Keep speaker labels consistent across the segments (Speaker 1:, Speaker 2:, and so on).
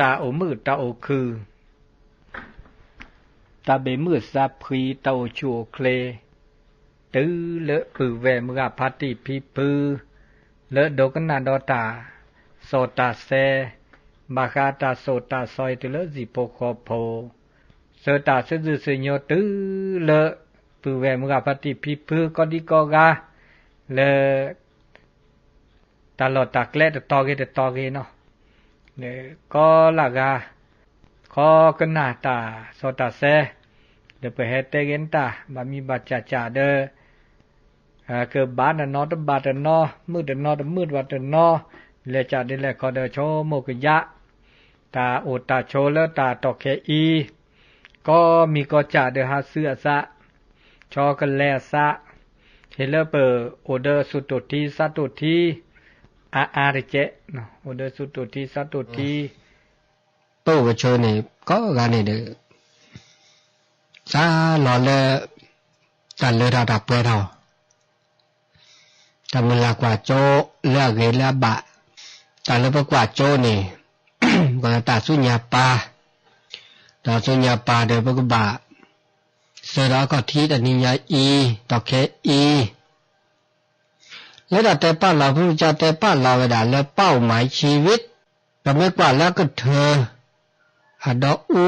Speaker 1: ตาโอมือตาโอคือ ตาเบมือซาพรีตาโอชัวเคล ตื้อเลอะปือแวมือพัติพิพือ เลอะดกนาดอตาโซตาเซบาคาตาโซตาซอยตเลอะสิโปคอโพเสตาเสซึเสญอตื้อเลอะปือแวมือพัติพิพือก็ดีก็กาเลตลอดตากแลตตอเกตตอเกเนาะ เนี่ยก็ละกาขอกนาตาโซตาเซเดไปเฮเตเกนตาบามีบาจาจาเดอเกิดบ้านนอตบาตนอมืดนอตมืดวัตนอเลจาดิเลขอเดโชโมกยะ ตาโอตาโชเลตาตอกเคอี ก็มีก็จาเดหาเสือสะชอกันแลสะเฮเลเปอร์โอเดอร์สุตุทีสัตุที อาอาริเจนะอุดสุตุทีสัตุทีโตก็เชเนี่ยก็การเนี่ยเด้อซาหล่อเลยแต่เลืระดับเปล่าาแต่มันลากว่าโจเลือกเลือบะแต่เลือกว่าโจนี่ยก็ตัดสุญญาปาตัดสุญญาปาเดี๋ยวพวกบะเสร็จแล้วก็ทีตัดนิยาอีต่อเคอี และดัดแต่ป้าเราพระพุทธเจ้าแต่ป้าเราไปด่าและเป้าหมายชีวิตก็ไม่กว่าแล้วก็เธออัดออู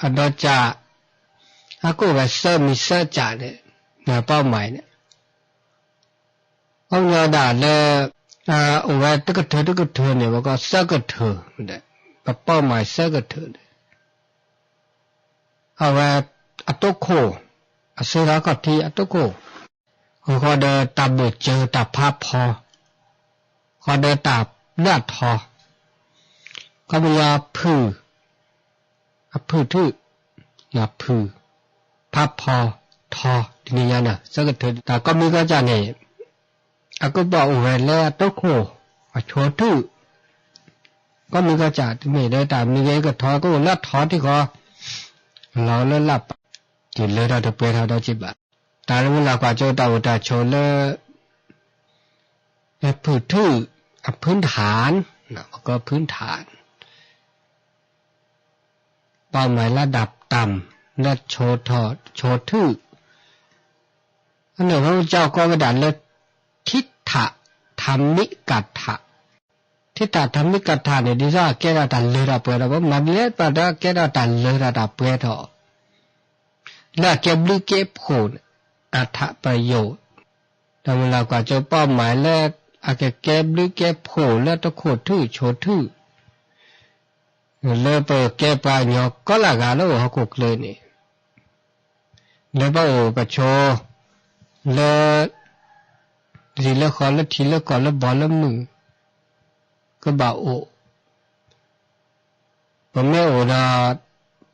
Speaker 1: อัดอจาอากูแบบเสื้อมีเสื้อจ่าเนี่ยนะเป้าหมายเนี่ยเอาเงาด่าเลยอ่าโอ้ยตะกเธอตะกเธอเนี่ยว่าก็เสื้อก็เธอเนี่ยกัเป้าหมายเสื้อก็เธอเนี่ยเอาไว้อตุโคอสุรากติอตุโค ขอเดอตับบุตเจอตับภาพพอ ขอเดอตับเลือดพอก็มียาผืออพือทื่อยาผือภาพพอทอที่นี่ยาน่ะสักเถิดแต่ก็มีก็จะเนี่ยอาก็บอกเวลาตโคอชวทื่อก็มีก็จะไม่ได้แต่มีเยก็ทอก็เลือดทอที่คอเราเลือดหลับจิตเลยเราจะเปลี่ยนเราได้จิตบะ ဒါရမလာကွာကြောတဝတချောလဲအဖုထုအพื้นฐานนะก็พื้นฐานเป้าหมายระดับต่ำและโชว์ทอดโชว์ทื่ออันหนึ่งพระเจ้าก็กระดานเลยทิฏฐะธรรมิกัตถะทิฏฐะธรรมิกัตถะเนี่ยดิซ่าแกระดันเลยระเปิดระบบมันเล็ดปะดาแกระดันเลยระดับเปิดทอและเก็บลึกเก็บโผล อัฐประโยชน์แต่เวลากว่าเจะเป้าหมายแรกอาจจะแก็บหรือแก็บโผล่แล้วตะโคดทื่อโชดทื่อเลเปิดแก้ปลาหยอกก็ละกาแล้วเขากุกเลยนี่เลเปโอกะโชเลทีละขอละทีละก่อนละบอลละมือก็บ่าโอผมไม่โอดา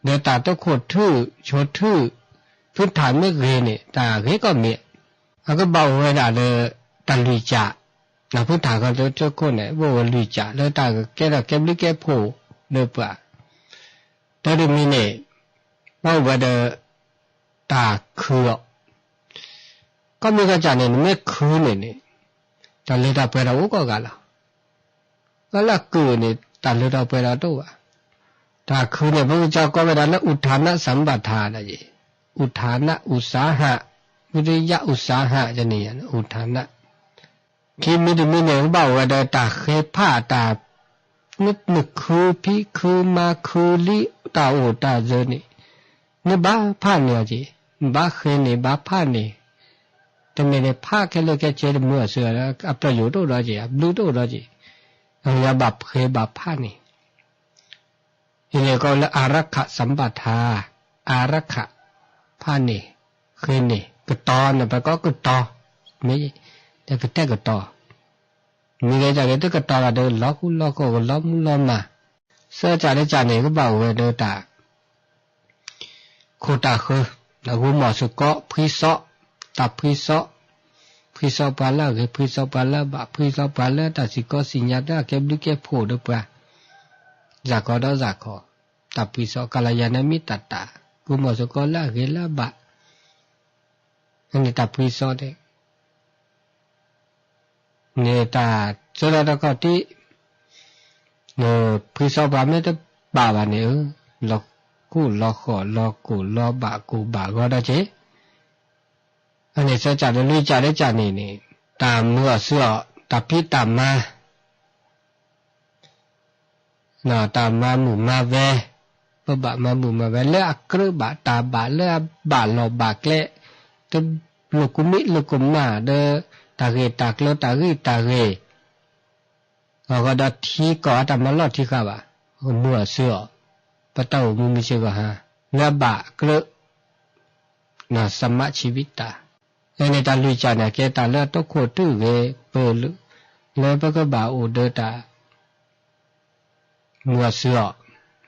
Speaker 1: เดตาตะโคดทื่อโชดทื่อ นฐานก็จะจะคนเนี่ยบ่ลุยจะแล้วตาก็แกละแกบลิแกโผလို့ပါတော်ဒီမိနေနောက်ဘဒတာခူရောကမိကကြနေမေခူးနေနေတလေတာပဲတော့ကောကလာကလကူနေတလေတာပဲတော့ပါဒါခူးနေဘုရားကြောက်ကောပဲတော့ဥထာဏ อุทานะ อุสาหะ วิริยะอุสาหะจะเนี่ยอุทานะคิดไม่ได้ไม่เหนื่อยเบาอะไรตาเคยผ้าตานึกนึกคือพี่คือมาคือลิตาโอตาเจนี่นี่บ้าผ้าเนี่ยจีบ้าเคยนี่บ้าผ้านี่แต่ไม่ได้ผ้าแค่เลยแค่เจริญเมื่อเสือแล้วอัปประโยชน์ตัวจีอัปดูตัวจีอย่าบับเคยบับผ้านี่นี่เรียกว่าอารักขะสัมปทาอารักขะ 파니 그니 그떠나 바가 그떠 미 그때 그떠 미래 자게도 그떠가 더 럭고 럭고 럭무 럭마 서자네 자네 그 바우에 더다 코다 그 나고 마스코 프이서 다 프이서 프이서 발라 그 프이서 발라 바 프이서 발라 다시코 시냐다 캡리케 포도 바 자거다 자코 다 프이서 칼라야나 미타타 gue mau sekolah gila bak ini tak bisa deh ini tak sudah tak kau di nè bisa bami itu bawa nih lo ku lo kho lo ku lo bak ku bak gua dah je ini saya cari lu cari cari nih tamu asal tapi tamu นอตามมาหมู่มาแว บะมาบุมาไปเลอะกรือบะตาบะเลือกบะหลอบะเกละตัวลูกุมิลูกุมมาเดอตาเกตากลตาเกีตาเกเราก็ดัที่ก่อตามาลอดที่ข้าบะเมื่อเสือประตูมุมิเชกฮะเลือบะเกลือนะสมะชีวิตตาในตาลุยจานะเกตาเลอดตโคตรเวเปลืเลือปะก็บาอุเดตาเมื่อเสือ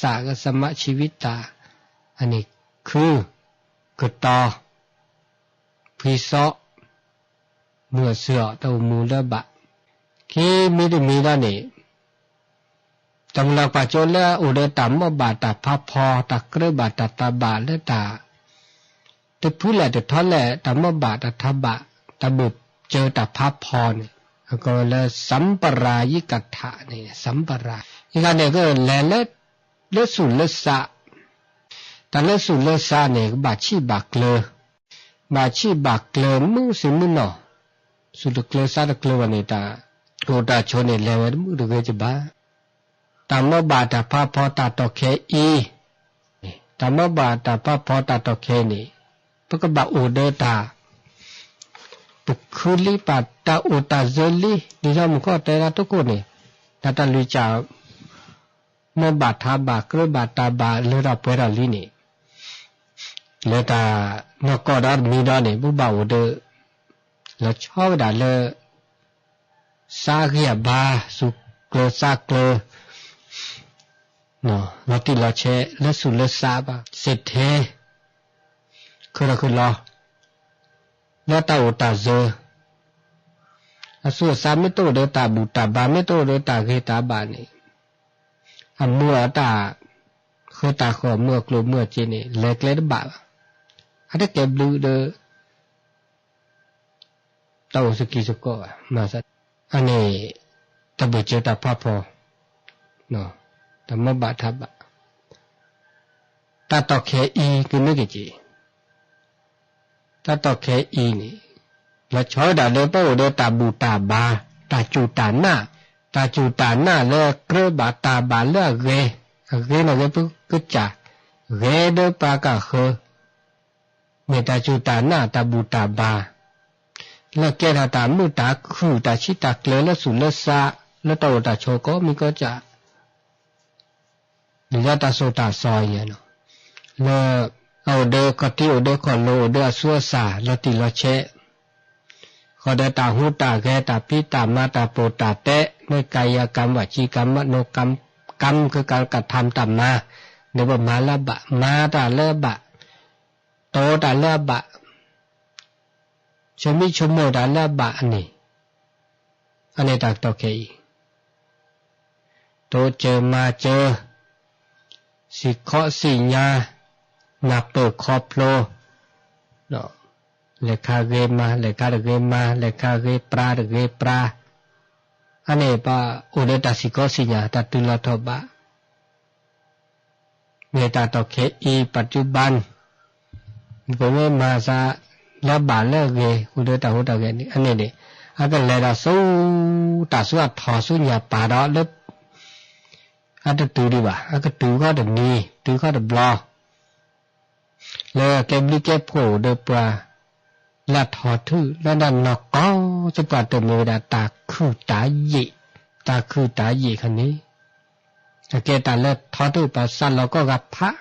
Speaker 1: สากสมะชีวิตตา อันนี้คือกตอพิโซเมื่อเสือตัวมูลบะคีมิดมีดานี่จำลักปัจจุบันอุดตัมบาตาพัพพอตักเรบาตาตาบาเละตาแต่พูดแหละแต่ทอดแหละตัมบาตาทบะตาบุบเจอตาพัพพอเนี่ยก็เลยสัมปรายิกัตถะเนี่ยสัมปราอีกอันนึงก็แลเนี่ยบาชีบักเลบาชีบักเลมึงสิมึงเนาะ လက်စုလက်စတလက်စုလက်စနဲ့ဘာချိဘာကလဘာချိဘာကလမှုစမှုနော်စုလကလစားတကလဝနေတာကိုတာချုံးနေလဲဝဲမှုတကယ်ချပါတမဘာတာဖဖောတာတော့ခဲဤတမဘာတာဖဖောတာတော့ခဲနေပကဘာအိုဒတာပုခုလီပတာအိုတာဇလီဒီကြောင့်မခေါ်တဲတာတကုတ်နေတာတလူချာ မဘထာဘာကရဘတာဘာလေရပွဲရလီနေလေတာနကောဒါမီဒါနေဘုဘဝဒလချောဒါလေစာခရဘာစုကလစာကလနော်လတိလချေလက်စုလက်စာပါစစ်သေးခရခလောလောတာဝတာဇောအဆုစာမတောဒေတာဘူတာဘာမတောဒေတာခေတာဘာနေ อันเมื่อตาคือตาขอเมื่อกลัวเมื่อจีนี่เล็กเล็ดบะอันถ้เก็บดูเดอเต้าสกีสก็มาสัอันนี้ตะบุเจตาพ่อพอเนาะแต่เมื่อบาทับะตาต่อเคอีคืไม่กี่จีตาต่อเคอีนี่ละช้อยดาเดเป้าเดตาบูตาบาตาจูตาหน้า ตาจูตาน่าเลเกรบาตาบาเลืเกเกนะเปุ๊กึจาเกเดอปากะเฮเมตาจูตาน่าตาบูตาบาและเกตาตามุตาคู่ตาชิตาเกลืและสุลสะแล้วตาตาโชก็มีก็จะหรือว่าตาโซตาซอยเนาะเนาะแเอาเดอกติเอาเดกอโลเดอสัวสาและติละเชขอได้ตาหูตาแกตาพี่ตามาตาโปตาเตะ ไม่กายกรรมวจีกรรมมโนกรรมกรรมคือการกระทำตามมาหรือวมาละบะ มาตาเลบะ โตตาเลบะชมิชโมตาเลบะนี่อันนี้ตักตอเคโตเจอมาเจอ สิเคาะสิญาหนักโตคอโพลเนาะเลขาเกมาเลขาเกมาเลขาเกปราเกปรา ane pa ode tasi ko sinya tatu la thoba เมตตาตอเคอีปัจจุบันผม่มาซาลับบานเลิกเกคุณเดตาหุตาเกนี่อันนี้ดิอากันเลยเราสู้ตาสู้ถอสู้หยาป่าดอเล็บอาจจะตูดีว่าอาจจะตูก็เดนี้ตูก็เดบลอเลยเก็บลิเกโผเดปลา là thọ thư là là nó có cho bà tự mơ là ta khư tá dị ta khư tá dị khả ní kể ta là thọ thư bà xa nó có gặp phá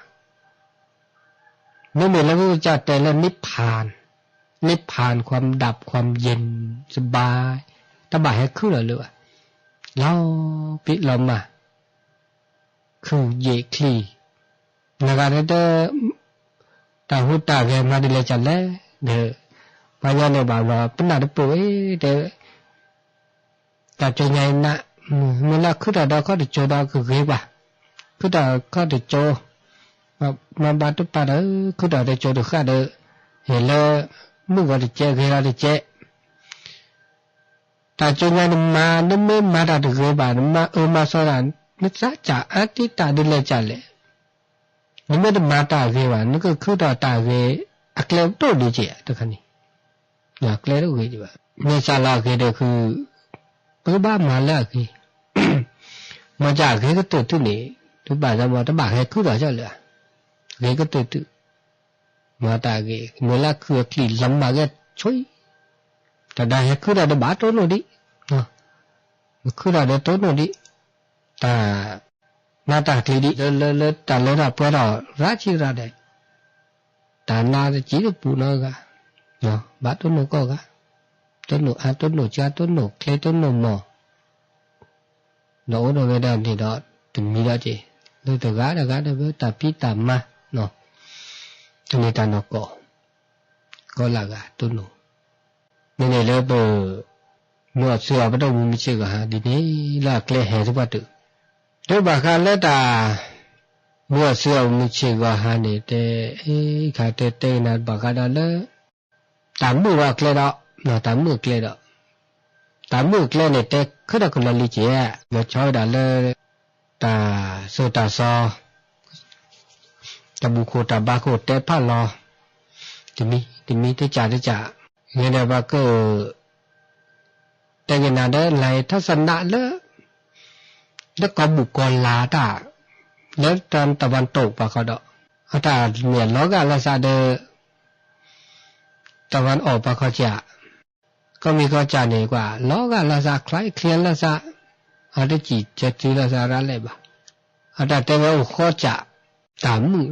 Speaker 1: nếu mình là người cha trẻ là niết bàn นิพพานความดับความเย็นสบายตบายให้คือเหลือเราปิดลมอะคือเยคลีนะครับเด้อตาหุตาแกมาดิเลจันแล้วเด้อ 만년에 봐봐 끝나도 뿌이데 다저냐이나 문나 크다다 거기 저다 그게 봐 크다 거기 저 만바도 빠다 크다다 저도 가다 헬로 무거리 제 그라리 제 다저냐는 마는 마다 그게 봐 마어마서란 늦자자 아티다 들려자래 နမတမာတာကေပါနကခုတတာကေအကလပ်တော့ဒီကျတခဏီ na klero ge ji ba me sa la ge de khu bu ba ma la ge ma ja ge ge tu tu ni tu ba ja ma ta ba ge khu da ja la ge ge tu tu ma ta ge mo la khu ki lam ma ge choi ta da he khu da da ba to no di khu da da to no di ta ma ta thi di le le ta le da pa da ra chi ra de ta na ji de pu na ga ကြီးပူနောကနော်ဘာတော့လို့ကောကတွန်းလို့အတွန်းလို့ကြာတွန်းလို့ခဲတွန်းလို့မောနော်တော့ဝေဒနေတော့ဒီမီတော့ကြည်လူတကားတကားတပဲတပိတမနော်ဒီနေတာတော့ကောကောလာကတွန်းလို့နည်းနည်းလေးတော့လောဆရာဘတော်မချေကဟာဒီနေ့လာကလဲဟဲစပတ်တူတို့ဘာခါလက်တာလောဆရာမချေကဟာနေတဲ့အေးခါတဲ့တဲ့နာဘာခါတော့လဲတမ်းမှုကကလဲတော့ tambu wa kle da na tambu kle da tambu kle ne te khada ko la li che lo choi da le ta so ta so ta bu ko ta ba ko te pa lo ti mi ti mi te cha te cha nghe da ba ko te na da lai tha san da le đó có bù con lá ta nếu trên tàu văn tụ và có đó ta miền nó gà là sao được ตะวันออกปะก็จะก็มีก็จะหนีกว่าล้อก็ละซาคล้ายเคลียนละซาอาจจะจีจะจีละซาระเลยบะอาจจะแต่ว่าข้อจะตามมือ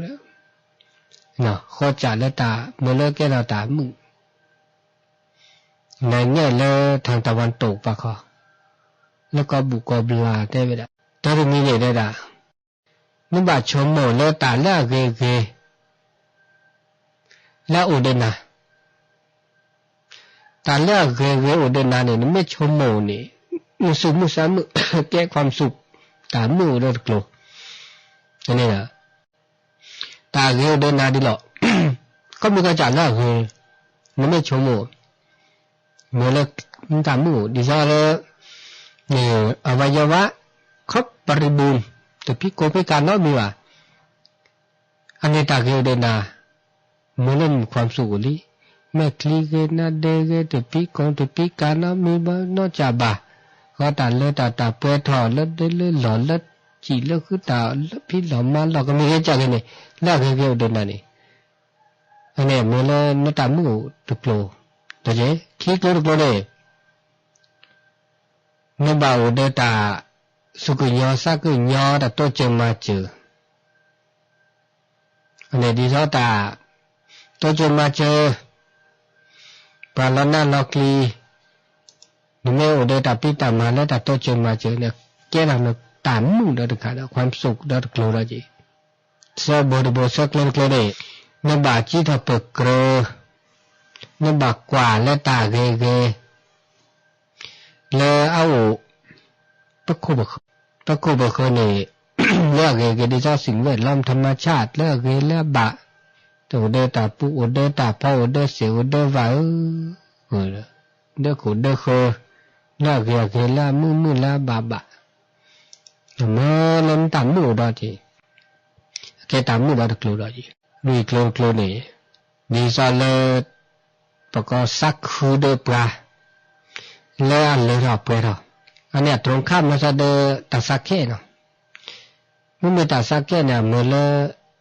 Speaker 1: เนาะข้อจะและตาเมื่อเลิกแกเราตามมือในแง่เลยทางตะวันตกปะก็แล้วก็บุกบลาได้ไปละตัวนี้เลยได้ละนึกว่าชมโมเลตาละเกเกละอุดนะ การเลือกเกเวอดนาเนี่ยไม่ชมโมนี่มุสุมุสามุแก้ความสุขตามือเรถกลัวนี่นะตาเกเดินนาดีหรอกก็มีการจ่ายหน้าเกมันไม่ชมโมเมื่อเราตามมือดีซาเลเนี่ยอวัยวะครบบริบูรณ์แต่พี่โกพิการน้อยมีว่าอันนี้ตาเกเดินนาเมื่อเล่นความสุขลิ mẹ kli ge na đê ge te pí con te pí cá nó mi ba nó cha ba có ta lơ ta ta pe thọ lơ de lơ lọ lơ chỉ lơ cứ ta lơ pi lọ ma lọ cái mi cha cái này. Là cái kiểu đơn này anh em mua lơ nó ta mu được lô đó chứ? Khi có được lô này. Nó bảo để ta su cứ nhò sa cứ nhò đã tôi chơi mà chứ anh em đi sao ta tôi chơi mà chơi ပါလနာလောက်ကလီဒီမေဝဒတာပိတမလည်းတတော့ချင်မချူနဲ့ကျဲလာတော့တမ်းမှုတော့တခါတော့ความสุขတော့ကလောတော့ကြီးစေဘောဒီဘောစကလန်ကလေးနဘာကြည့်တော့ပကရောနဘကွာလက်တာကေကေလေအောပခုဘပခုဘခနေเลือกเกดิเจ้าสิ่งแวดล้อมธรรมชาติเลือกเกเลือกบะ ตัวเดตาปูเดตาพ่อเดเสียวเดวาวเออเดขุเดเคอลาเกียเกล่ามือมือลาบาบะเมื่อลำต่ำมือดอจีเกต่ำมือดอกลูดอจีรีกลูกลูนี่ดีซาเลประกอบสักคือเดปลาเล่นเลยรอบเปรออันเนี้ยตรงข้ามมันจะเดตาสักแค่เนาะมื่อตาสักแค่เนี่ยเมื่อ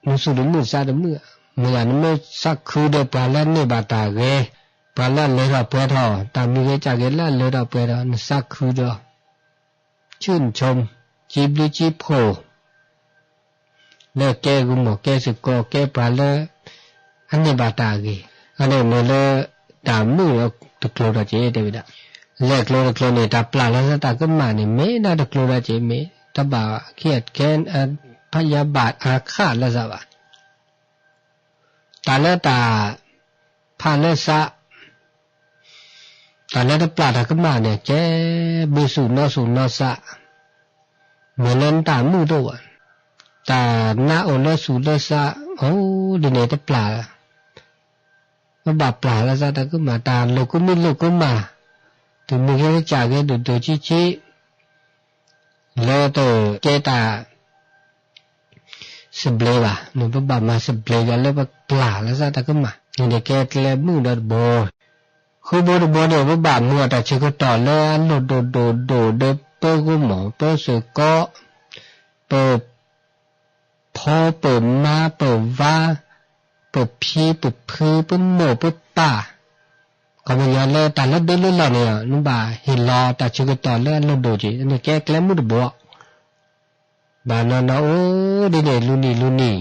Speaker 1: มือสุดมือซาดมือ เมื่อนั้นไม่สักคือเดปลาเละเนี่ยบาตาเกปลาเลนเลยเราเปิดทอตามมีเกจากเกละเลยเราเปิดทอสักคือเดชื่นชมจีบดีจีบโพเลิกแก้กุมอกแก้สุกอแก้ปลาเละอันนี้ยบาตาเกอันนี้เมื่อเลิกตามมือเราตะโกนเรเจ๊เดวิดะเลิกโลตะโกนเนี่ยตาปลาละตาก็มาเนี่ยไม่น่าตะโกนเรเจ๊ไม่ตาบ่าเครียดแค้นพยาบาทอาฆาตละสวัสด 打了打，怕了杀，打了的把他干嘛呢？这不数那数那杀，没人打木头啊，打那哦那数那杀，哦，你那的把，我把把了杀他干嘛？打六个没六个嘛，都没给他加个多多几几，了都给他。seblewa no ba ba ma seblewa le ba kla la sa ta kama ni de ke le mu da bo khu bo bo de ba ba mu ta che ko ta le no do do do de pe ko mo pe se ko pe po pe ma pe va pe pi pe phu pe mo pe pa ก็มันย้อนเลยแต่ละเดือนละเนี่ยนุ่มบ่าเห็นรอแต่ชื่อก็ต่อเรื่องเราดูจีอันนี้แก้แกล้มมุดบัว บานนโอ้ดีเนี่ยลุนีลุนี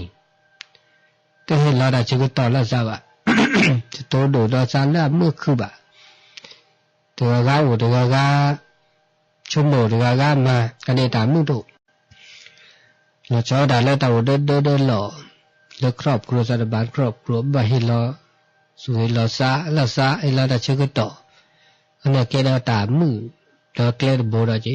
Speaker 1: ก็เห็นรอแต่ชิกต่อแล้วซะว่าจะโตดูดซาละเมื่อคือบ่าตัวก้าอุตัวก้าชุมโบตัวก้ามากันเนี่ยตามมุดดูเราชอบและตัวเดินเดินเดินหล่อแล้วครอบครัวสารบานครอบครัวบาฮิลอสวยลอซาลอซาไอลาดาเชกต่ออันนี้แกดาตามือแล้วแกลดโบราจี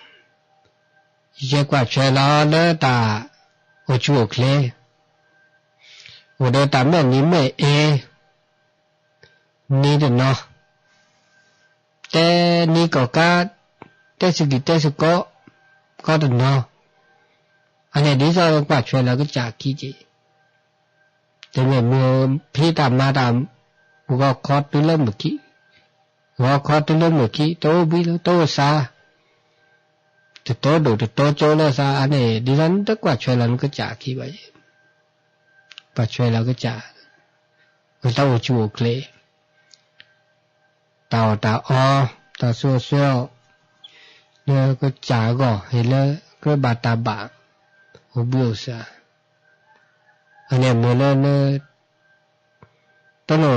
Speaker 1: เยกว่าเชลอเลตาโอชูโอเคลโอเดตาแมื่อนี้เม่เอนี่เดนอแต่นี่ก็กาแต่สกิแต่สก็ก็เดนออันนี้ดีใจกว่าเชลอก็จากขี้จีแต่เมื่อมือพี่ตามมาตามก็คอตุวเร่มเมื่อกี้ก็คอตุวเร่มเมื่อกี้โตบิโตซา te to do te to cho na sa ane di ran ta kwa chwe lan ka cha ki ba ye pa chwe la ka cha ka ta wo chu kle ta o ta o ta so so ne ka cha go he le ka ba ta ba o bu sa ane mo na ne ta no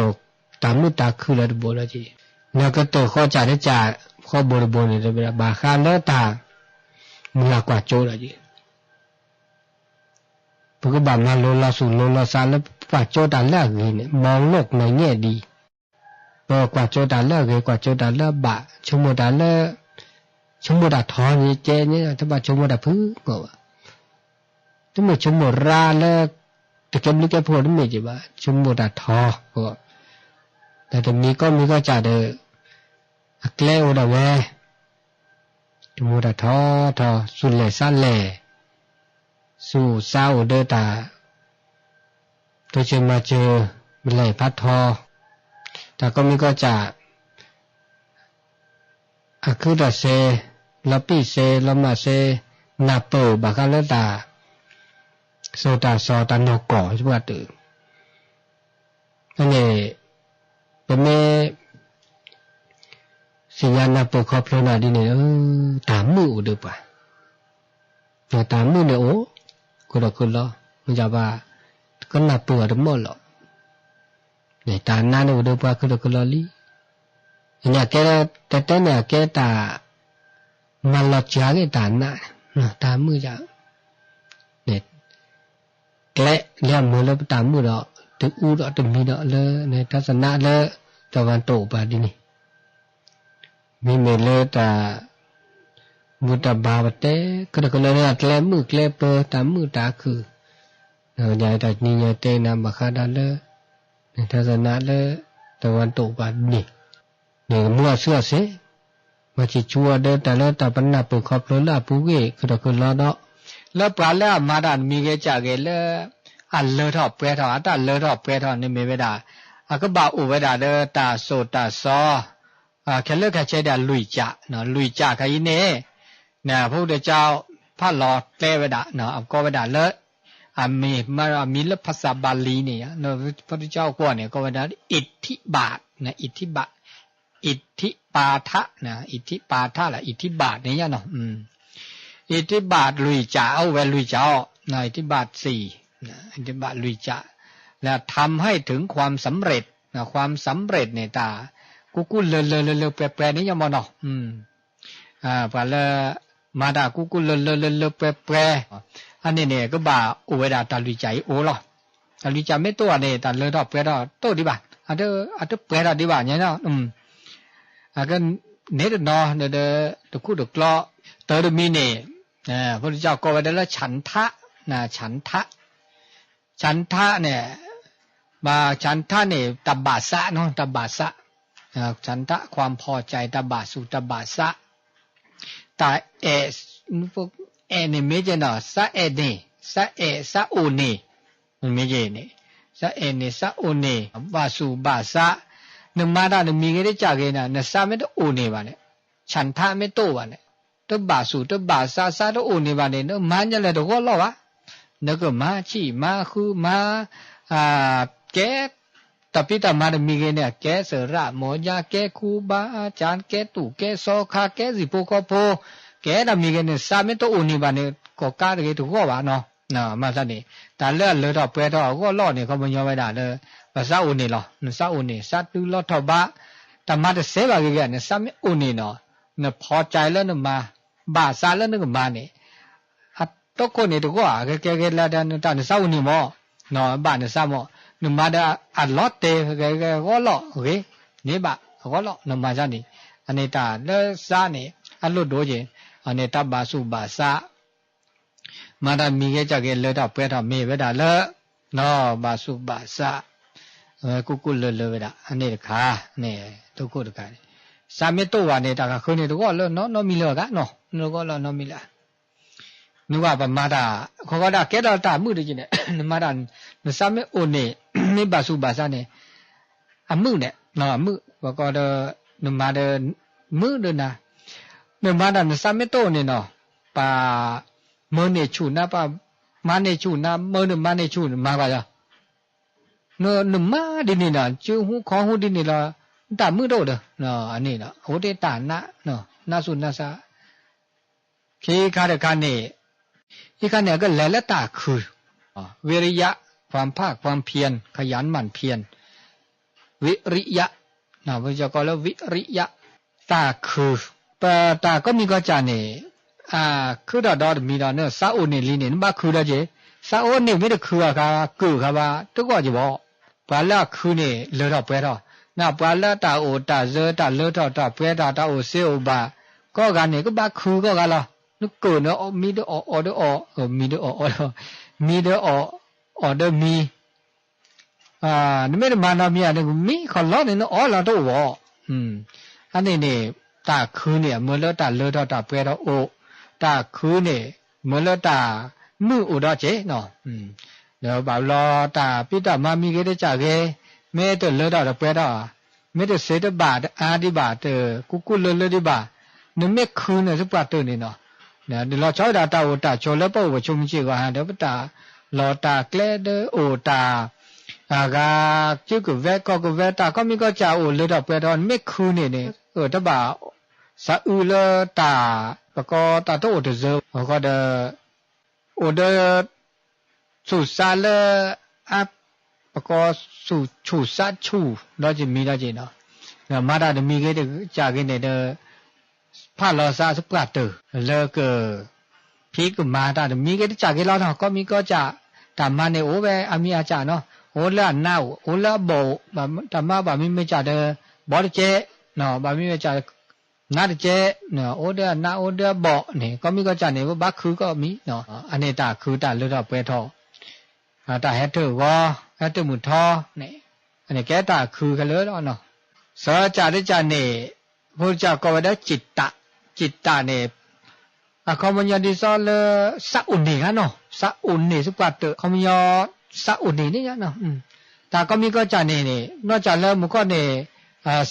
Speaker 1: ta mu ta khu la do bo la ji na ka to kho cha ne cha kho bo bo ne da ba kha la ta मुलाकात जी Puku ba ma lo la su lo la sa la quả cho đá la gì mong lộc nói nhẹ đi. Bờ quả cho đá la gây quả cho đá la bạ Chúng mô đá la Chúng mô đá thò như chê nhé? Thế bà chúng mô đá phứ ngộ bà Thế mà chúng mô ra la Từ kém lý cái phô đó mẹ chứ bà. Chúng mô đá thò ngộ Tại thì mi có mi có trả được. Hạc lê ตูดะทอทอสุเลสันเลสู่เศร้าเดือดตาตัวเจอมาเจอไหลพัดทอ แต่ก็มีก็จะอาคือดะเซลาปีเซลามาเซนาเปอบาคาเลตาโซตาซอตานอกก่อช่วยตื่นนั่นเองเป็นเม สิยานาเปิดคอเพลนาดีเนี่ยออตามมืออุดปะเนี่ยตามมือเนี่ยโอ้คนระคนละมันจะว่าก็นับปิดหมดหรอเนี่ยตาหน้าเนี่ยอุดปะคนละคนละลีเนี่ยแกแต่แต่เนี่ยแกตามันหลอดจ้าแกตาหน้าตามมือจ้าเนี่ยแกเลี้ยมือแล้วตามมือเราถึงอูดเราถึงมีเราเลยในทัศนะเลยตะวันโตกไปดีนี่ มีเมลเลตาบุตรบาวเตก็ตะกเลยอัตเลมือเกลเปอตามมือตาคือเออยายต่ดนี้ยายเตนามบคาดาเลในทัศนะเลตะวันตกบาดนี่เนี่ยมั่วเสื้อเสมาจิตชัวเดินแต่ละตาปัญญาปุคอบรลาปุเวคือตะกลอดอแล้วปลาแล้วมาดันมีเกจ่าเกลอันเลอทอเปรทอแต่เลอทอเปรทอนี่ไม่เวดาอาก็บ่าอุเวดาเดอตาโสตาซอ แค่เลิกแค่ใช้ดาลุยจะเนาะลุยจะใครนี่นะพระพุทธเจ้าพผ้าหลอดแก้วดาเนาะก็วดาเลอามีมามีลภาษาบาลีเนี่ยเนาะพระพุทธเจ้าก็เนี่ยก็วดาอิทธิบาทนะอิทธิบาทอิทธิปาทะนะอิทธิปาทะแหละอิทธิบาทเนี่ยเนาะอืมอิทธิบาทลุยจ่าเอาไว้ลุยจ่าเนะอิทธิบาทสี่นะอิทธิบาทลุยจ่าแล้วทำให้ถึงความสำเร็จนะความสำเร็จเนี่ยตา กูกูเลเลเลเลแปลแปลนี่ยังมเนาะอืมอ่าปะละมาดากูกูเลเลเลเลแปลแปลอันนี้เนี่ยก็บ่าโอเวดาตาลุยใจโอ้หรอตาลุยใจไม่ตัวเนี่ยตาเลดอกแปลดอกโตดีบ่าอันเดออันเดอแปลดอกดีบ่าเนี่ยเนาะอืมอ่าก็เนตนอเดเดตะคุดกลอเตอร์มีเนี่ยอ่าพระเจ้าก็ไว้ได้และฉันทะนะฉันทะ ฉันทะเนี่ยมาฉันทะเนี่ยตบาสะเนาะตบาสะ ฉันทะความพอใจตบาสุตบาสะตาเอสพวกเอนี่ไม่เจนะสะเอเน่สะเอสะอุนีมันไม่เจนี่สะเอเน่สะอุเนีบาสุบาสะนมาดานมีก็ได้จากเลยนะนสะไม่ต้องอุนีบ้านี่ฉันทะไม่โตบ้านี่ตัวบาสุตัวบาสะสะตัอุเนีบ้านี่เนมันจะเลยตัวก็รอวะนึกว่ามาชีมาคือมาอ่าแก๊ စုတဘာစာစာတော့အိုနေပါနဲ့နော်မန်းကြလဲတော့လောပါနကမာချိမာခုမာအာကဲတပိတမာရမိခဲ့နဲ့ကဲစရမောညာကဲခုဘာအာချန်ကဲတူကဲစောခါကဲစီပိုကောဖိုကဲရမိခဲ့နဲ့စာမဲ့တော့အိုနေပါနဲ့ကောကားတကယ်တော့ပါနော်နော်မဆတ်နေဒါလက်လဲတော့ပွဲတော့ကောလော့နေကောမညောပဲတာလဲဘာသာဦးနေလောနစာဦးနေစာတူလောထောဘာတ no matter a lot te ge ge go lo ge ne ba go lo no ma ja ni aneta le sa ni a lot do jin aneta ba su ba sa ma da mi ge ja ge le da pwe da me we da le no ba su ba sa ku ku le le we da ane da ka ne to ko da ka sa me to wa ne da ka khone to go lo no no mi lo ga no no go lo no mi la นุวะปมาตะขอกตะเกตตะมุติจิเนี่ยนมาตะนสะเมโอเนี่ยมิปัสสุปัสสะเนี่ยอมุเนี่ยเนาะอมุบกอดนมาตะมุเดนะนมาตะนสะเมโตเนี่ยเนาะปามะเนี่ยฉุนะปะมาเนี่ยฉุนะมะเนี่ยมาเนี่ยฉุมาปะยะနော်နမဒီနေနာကျူဟူခေါဟူဒီနေလာတမှုတော့တယ်နော်အနေနော်ဟိုတေတနာနော်နဆုနဆာခေခါရကနေ อีกอันเนี่ยก็แลและตาคือเวริยะความภาคความเพียร ขยันหมั่นเพียรวิริยะนะพระเจ้าก็แล้ววิริยะตาคือปตาก็มีก็จาเนี่ยอ่าคือดอดมีดอเนี่ยซาอุเนลีเนี่ยบ้าคือได้เจซาอุเนี่ยไม่ได้คืออะครับคือครับว่าทุกคนจะบอกปลาละคือเนี่ยเลอะดอกไปดอกนะปลาละตาโอตาเจอตาเลอะดอกตาเปดตาตาโอเซอบาก็กานเนี่ยก็บ้าคือก็กานละ 个呢哦，middle or order or 呃 middle or order middle or order me 啊，你没得嘛那米啊，那个 me 可老的那 order 都我，嗯，啊那呢，大可呢，没了大了到大不了哦，大可呢，没了大没有到这喏，嗯，然后把老大比大妈咪给他嫁给，没得了到的不了啊，没得谁的吧的啊的吧的，姑姑了了的吧，你没去呢是不对的喏。nè lo chói đà ta ô ta cho lớp bầu và chung chỉ gọi hàng đó bất ta lo ta kle đơ ô ta à chứ cứ vé có cứ vé ta có mi có cha ô lơ đọc về đó mấy khu này nè. Ở đó bà, sa ư lơ ta và có ta tốt được giờ và có đơ ô đơ chủ lơ áp. Và có chủ chủ sa chủ. Đó chỉ mi, đó chỉ đó mà đã được mi cái được trả cái này đơ. ဖတ်လောစာစကတ်တလောကဖီကမာတာမီကတကြကေလောက်တော့ကောမီကောကြဓမ္မနဲ့ဩပဲအမိအကြနော်ဩလနာဩလဘောဓမ္မဘာမီမကြတဲ့ဘောတကျဲနော်ဘာမီမကြနာတကျဲနော်ဩဒနာဩဒဘောနေကောမီကောကြနေဘာခူကောမီနော်အနေတာခူတာလွတ်တော့ပွဲတော့ဟာတာဟဲ့တော့ဝါဟဲ့တမှုထောနေအနေကဲတာခူကလေးတော့နော်စောကြတဲ့ကြနေဘုရားကောဝဒจิตတ kita ne akomonyo di sole sauni kan no sauni supat komonyo sauni ni kan no ta komi ko cha ne ne no cha le mu ko ne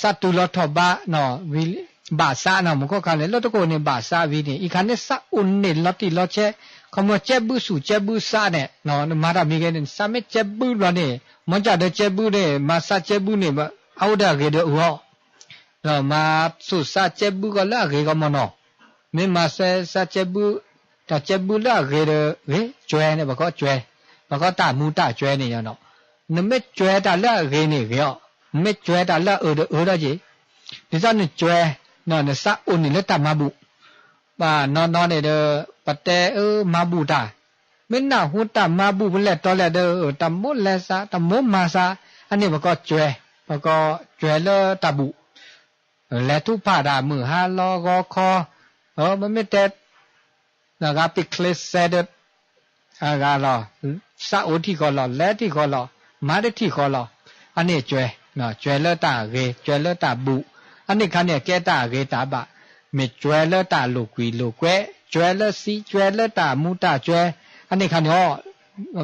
Speaker 1: satu lo tho ba no wi ba sa no mu ko ka le lo to ko ne ba sa wi ni i kan ne sauni lo ti lo che ခမချက်ဘူးစုချက်ဘူးစနဲ့နော်မာတာမိခဲနဲ့စမချက်ဘူးလောနဲ့မကြတဲ့ချက်ဘူးနဲ့မဆချက်ဘူးနဲ့မအောက်တာကေတော့ဟော sa che bu ko la ge ko mo no me ma sa sa che bu ta che bu la ge de ge jwe ne ba ko jwe ba ko ta mu ta jwe ne yo no နမကျွဲတာလက်ရင်းနေကြောမကျွဲတာလက်အိုအိုတော့ကြီးဒီစားနေကျွဲနော်နစအိုနေလက်တမဘူးပါနော်နော်နေတော့ပတဲအမဘူးတာမင်းနာဟူတာမဘူးဘလက်တော်လက်တော့တမို့လက်စားတမို့မာစားအနေဘကောကျွဲဘကောကျွဲလတဘူး လက်သူဖတာมือဟာလောကောခောဟောမမတဲ့နာကပိကလစ်ဆဲဒအာကလောစာအိုတီကောလောလက်တီကောလောမာရတိခေါ်လောအနေကျွဲနော်ကျွဲလတရေကျွဲလတဘူးအနေခါနဲ့ကဲတာရေတာပမေကျွဲလတလူကွီလူကွဲကျွဲလစီကျွဲလတမူတကျွဲအနေခါနော်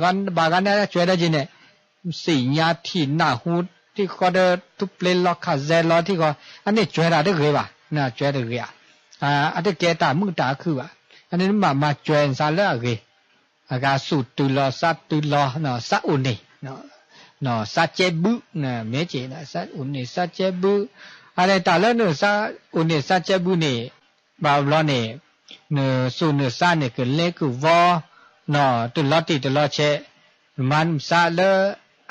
Speaker 1: ဘာကဘာကနဲ့ကျွဲတဲ့ချင်းနဲ့စိညာတိနာဟုတိခေါ်တဲ့သူပလေလောက်ခဇဲလောတိခေါ်အနေကျွဲတာတဲ့ရေပါနော်ကျွဲတဲ့ရေအာအတကဲတာမူတာခုပါအနေမှာမကျွဲစားလက်ရေအကဆုတူလောစတူလောနော်စအုန်နေနော်နော်စာကျဲဘူးနော်မဲချေနော်စာဦးနေစာကျဲဘူးအဲ့ဒါတလည်းနော်စာဦးနေစာကျဲဘူး ที่ก็เดตุเปลล็อกขาเจลอที่ก็อันนี้จวยระได้เลยว่ะน่ะจวยได้เลยอ่ะอ่าอันนี้แกตามือตาคือว่ะอันนี้มามาจวยซาแล้วเลยอากาสูตรตุลอสัตตุลอเนาะสัอุนี่เนาะเนาะสัจเจบุนะเมเจนะสัอุนี่สัจเจบุอะไรตาแล้วเนาะสัอุนี่สัจเจบุนี่บาวลอนี่เนาะสูเนาะสัเนี่ยคือเลคือวอเนาะตุลอติตุลอเชมันซาเล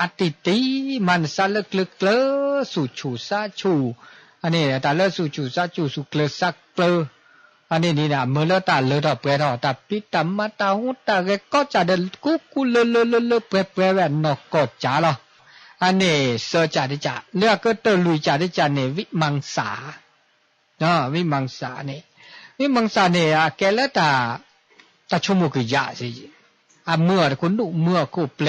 Speaker 1: อติติมันซาเลกลึกเลสุชูซาชูอันนี้ตาเลสุชูซาชูสุเกลสักเปลอันนี้นี่นะเมื่อเรตาเลอตาเปรตตาปิตามาตาหูตาเรก็จะเดินกุกุเลเลเลเลเปรเปรแบบนกกดจ้าหรออันนี้เสจัดิจ่าเลือกก็เตลุยจัดจัาเนี่ยวิมังสาเนาะวิมังสาเนี่ยวิมังสาเนี่ยแกเล้วตาตาชมูกยาสิอะเมื่อคุณดูเมื่อกูเปล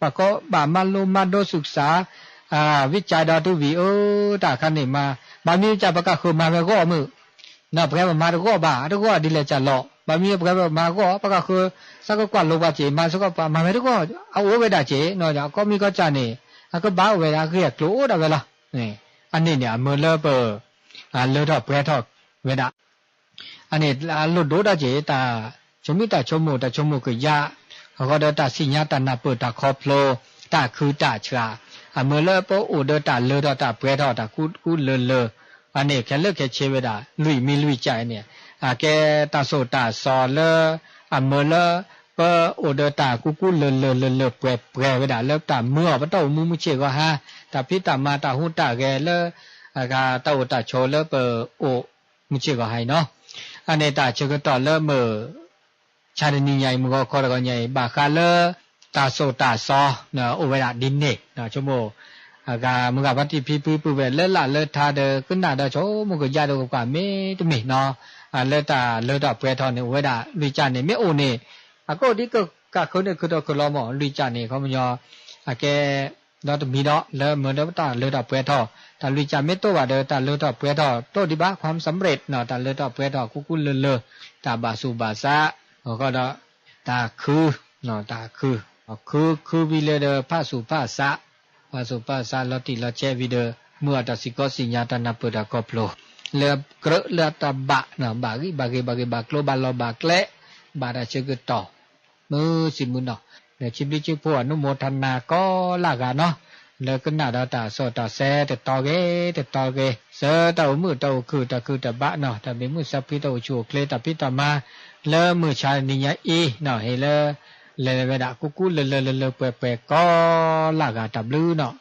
Speaker 1: ปะก็บามันลุมานโดศึกษาอ่าวิจัยดาตุวีเออตาคันนี่มาบามีจะประกาศคือมาก็มือนะแปลว่ามาก็บ่าก็ดีเลยจะหลอกบามีแปลว่ามาก็ประกาศคือสักกว่าลงว่าเจมาสักกว่ามาไม่ก็เอาไว้ได้เจเนาะก็มีก็จานี่ก็บ้าเวลาเกลียกรู้ได้เวลานี่อันนี้เนี่ยมือเลอเปอร์อ่าเลอทอแพรทอเวลาอันนี้ลุดดูได้เจตาชมิตาชมูตาชมูคือยา ก็เดตัดสิญาตานาเปิดตาคอโพลตาคือตาชาอะเมื่อเลปอุเดตาเลือดตาเปลือตตากูกูเลอเลออันนี้แค่เลิกแค่เชเวดาลุยมีลุยใจเนี่ยอะแกตาโซตาซอเลอะเมื่อเลปอุเดตากูกูเลอเลอเลเลเปรเปรเวดาเลตาเมื่อปะเต้ามือมือเชก็ฮะตาพิตามาตาหูตาแกเลอะกาเต้าตาโชเลเปอโอมือเชก็ให้เนาะอันนี้ตาเชก็ต่อเลเมื่อ ခြာရနီညိုင်မကောခေါ်တော့ညိုင်ဘာခါလတာဆောတာဆောနော်အိုဝဲတာဒီနေနော်ချုံမို့အကမကဘာတိဖိပူပူပဲလဲလာလဲထားတယ်ကုနာတော့ချုံမကကြတော့ကမေတမေနော်အလက်တာလက်တော့ပွဲထောင်းနေဝဲတာလူကြနေမေအိုနေအကောဒီကကခုနေခုတော့ကလောမောလူကြနေခေါမညောအကဲတော့มีတော့လဲမတော့တာလဲတော့ပွဲထောတာလူကြမေတော့ပါတယ်တာလဲတော့ပွဲထောတော့ဒီပါความสำเร็จเนาะတာလဲတော့ပွဲထောကုကုလလတာบาสุบ かだ、たくのたく。く、くびれでパスパサ。パスパサ、ロティロチェビで、むあたしこしにゃたなぷだこぷろ。le kre le ta ba na bagi bagi bagi bak lo ba lo bak le ba da chư gư to mư si mu no để chim đi chư phu anu mo than na có là gà nó le cứ nào đó ta so ta xe ta to ghê ta to ghê sơ ta u mu ta u cử ta cử ta ba nó ta biến mu sa pi ta u chuộc le ta pi ta ma เลอมือชานิยอีเนาะเฮเลอเลเเวดากุกุเลเลเลเลเปเปก็ลากาดับลือเนาะ